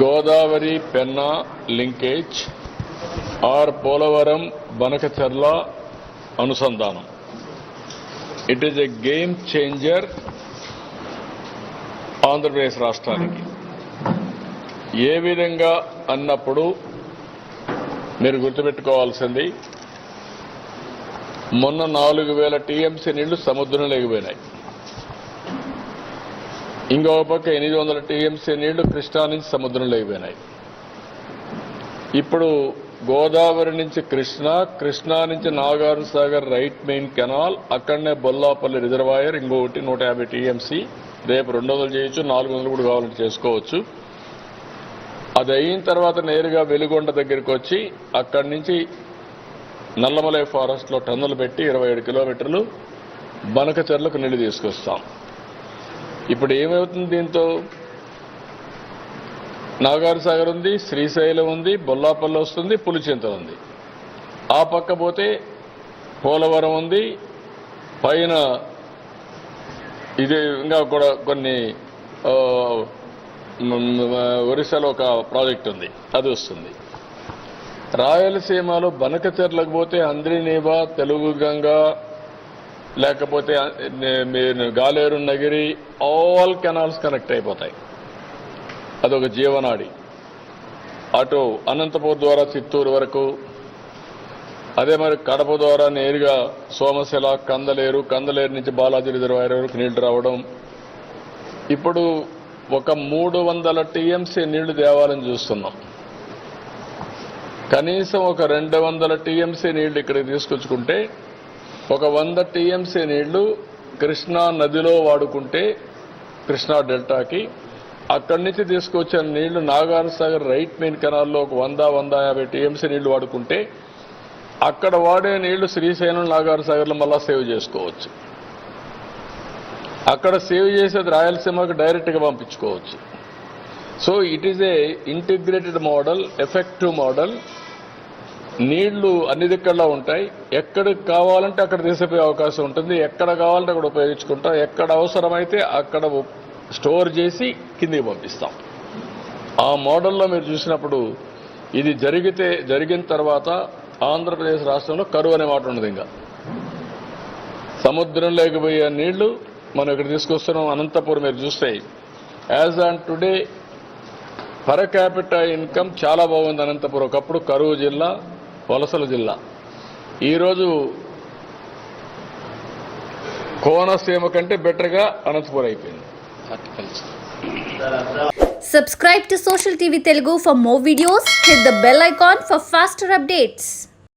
Godavari Penna linkage or Polavaram Banakacherla అనుసంధానం. It is a game changer Andhra Pradesh రాష్ట్రానికి. ఏ విధంగా అన్నప్పుడు మీరు గుర్తుపెట్టుకోవాల్సింది మొన్న నాలుగు వేల టీఎంసీ నీళ్ళు సముద్రం ఎగిపోయినాయి ఇంకో పక్క ఎనిమిది వందల టీఎంసీ నీళ్ళు కృష్ణా నుంచి సముద్రంలో అయిపోయినాయి. ఇప్పుడు గోదావరి నుంచి కృష్ణా కృష్ణా నుంచి Nagarjuna Sagar right main canal అక్కడనే బొల్లాపల్లి రిజర్వాయర్ ఇంకొకటి నూట యాభై టీఎంసీ రేపు రెండు వందలు చేయొచ్చు నాలుగు వందలు కూడా కావాలంటే చేసుకోవచ్చు. అది అయిన తర్వాత నేరుగా వెలుగొండ దగ్గరికి వచ్చి అక్కడి నుంచి నల్లమలై ఫారెస్ట్లో టన్నులు పెట్టి ఇరవై ఏడు కిలోమీటర్లు బనకచెర్లకు నీళ్ళు తీసుకొస్తాం. ఇప్పుడు ఏమవుతుంది దీంతో? నాగార్ సాగర్ ఉంది శ్రీశైలం ఉంది బొల్లాపల్లి వస్తుంది పులిచింత ఉంది. ఆ పక్క పోతే పోలవరం ఉంది పైన ఇది ఇంకా కూడా కొన్ని ఒరిస్సాలో ఒక ప్రాజెక్ట్ ఉంది అది వస్తుంది. రాయలసీమలో బనకచెర్లకు పోతే అంద్రినీవా తెలుగు గంగ లేకపోతే మీరు Galeru Nagari all canals connect అయిపోతాయి. అదొక జీవనాడి. అటు అనంతపూర్ ద్వారా చిత్తూరు వరకు అదే మరి కడప ద్వారా నేరుగా సోమశిల కందలేరు కందలేరు నుంచి బాలాజీ రిజర్వాయర్ వరకు నీళ్ళు రావడం. ఇప్పుడు ఒక మూడు వందల టీఎంసీ నీళ్ళు తేవాలని చూస్తున్నాం. కనీసం ఒక రెండు వందల టీఎంసీ నీళ్ళు ఇక్కడికి తీసుకొచ్చుకుంటే ఒక వంద టీఎంసీ నీళ్ళు కృష్ణా నదిలో వాడుకుంటే కృష్ణా డెల్టాకి అక్కడి నుంచి తీసుకొచ్చిన నీళ్ళు నాగార్ సాగర్ రైట్ మెయిన్ కెనాల్లో ఒక వంద వంద యాభై టీఎంసీ నీళ్ళు వాడుకుంటే అక్కడ వాడే నీళ్ళు శ్రీశైలం నాగార్ సాగర్లో మళ్ళా సేవ్ చేసుకోవచ్చు. అక్కడ సేవ్ చేసేది రాయలసీమకు డైరెక్ట్గా పంపించుకోవచ్చు. So it is a integrated model effective model నీళ్ళు అన్ని దిక్కల్లో ఉంటాయి. ఎక్కడికి కావాలంటే అక్కడ తీసుకుపోయే అవకాశం ఉంటుంది. ఎక్కడ కావాలంటే అక్కడ ఉపయోగించుకుంటాం. ఎక్కడ అవసరమైతే అక్కడ స్టోర్ చేసి కిందికి పంపిస్తాం. ఆ మోడల్లో మీరు చూసినప్పుడు ఇది జరిగితే జరిగిన తర్వాత ఆంధ్రప్రదేశ్ రాష్ట్రంలో కరువు అనే మాట ఉండదు ఇంకా. సముద్రం లేకపోయే నీళ్ళు మనం ఇక్కడ తీసుకొస్తున్నాం. అనంతపురం మీరు చూస్తే as on today per capital income చాలా బాగుంది అనంతపురం. ఒకప్పుడు కరువు జిల్లా వలసల జిల్లా ఈరోజు కోనసీమ కంటే బెటర్గా అనంతపురం అయిపోయింది Subscribe to Social TV Telugu for more videos. Hit the bell icon for faster updates.